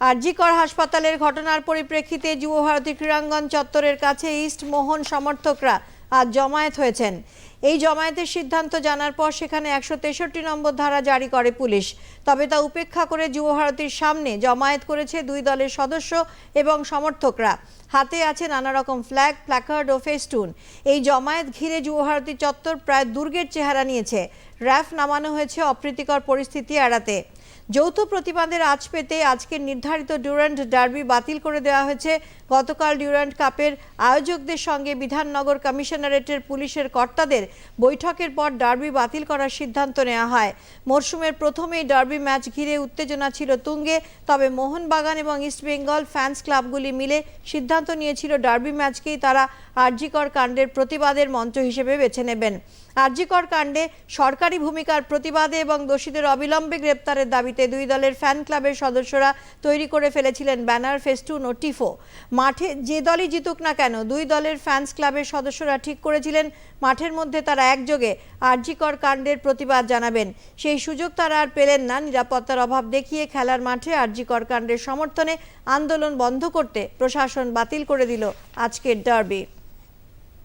আরজিকর হাসপাতালের ঘটনার পরিপ্রেক্ষিতে যুবভারতী ক্রীড়াঙ্গন চত্বরের কাছে ইস্ট মোহন সমর্থকরা আজ জমায়েত হয়েছেন। এই জমায়েতের সিদ্ধান্ত জানার পর সেখানে একশো তেষট্টি নম্বর ধারা জারি করে পুলিশ। তবে তা উপেক্ষা করে যুবভারতীর সামনে জমায়েত করেছে দুই দলের সদস্য এবং সমর্থকরা। হাতে আছে নানা রকম ফ্ল্যাগ প্ল্যাকার্ড ও ফেস্টুন এই জমায়েত ঘিরে যুবভারতী চত্বর প্রায় দুর্গের চেহারা নিয়েছে। র্যাফ নামানো হয়েছে অপ্রীতিকর পরিস্থিতি এড়াতে। যৌথ প্রতিবাদের আজ পেতে আজকের নির্ধারিত ডিউরেন্ট ডার্বি বাতিল করে দেওয়া হয়েছে। গতকাল ডিউরেন্ট কাপের আয়োজকদের সঙ্গে বিধাননগর কমিশনারেটের পুলিশের কর্তাদের বৈঠকের পর ডার্বি বাতিল করার সিদ্ধান্ত নেওয়া হয়। মরশুমের প্রথমেই ডার্বি ম্যাচ ঘিরে উত্তেজনা ছিল তুঙ্গে, তবে মোহনবাগান এবং ইস্টবেঙ্গল ফ্যান্স ক্লাবগুলি মিলে সিদ্ধান্ত নিয়েছিল ডার্বি ম্যাচকেই তারা আরজিকর কাণ্ডের প্রতিবাদের মঞ্চ হিসেবে বেছে নেবেন। আরজিকর কাণ্ডে সরকারি ভূমিকার প্রতিবাদে এবং দোষীদের অবিলম্বে গ্রেপ্তারের দাবিতে দুই দলের ফ্যান ক্লাবের সদস্যরা তৈরি করে ফেলেছিলেন ব্যানার ফেস্টুন ও টিফো। মাঠে যে দলই জিতুক না কেন, দুই দলের ফ্যান্স ক্লাবের সদস্যরা ঠিক করেছিলেন, মাঠের মধ্যে তারা একযোগে আরজিকর কাণ্ডের প্রতিবাদ জানাবেন। সেই সুযোগ তারা আর পেলেন না। নিরাপত্তার অভাব দেখিয়ে খেলার মাঠে আরজিকর কাণ্ডের সমর্থনে আন্দোলন বন্ধ করতে প্রশাসন বাতিল করে দিল আজকের ডার্বি।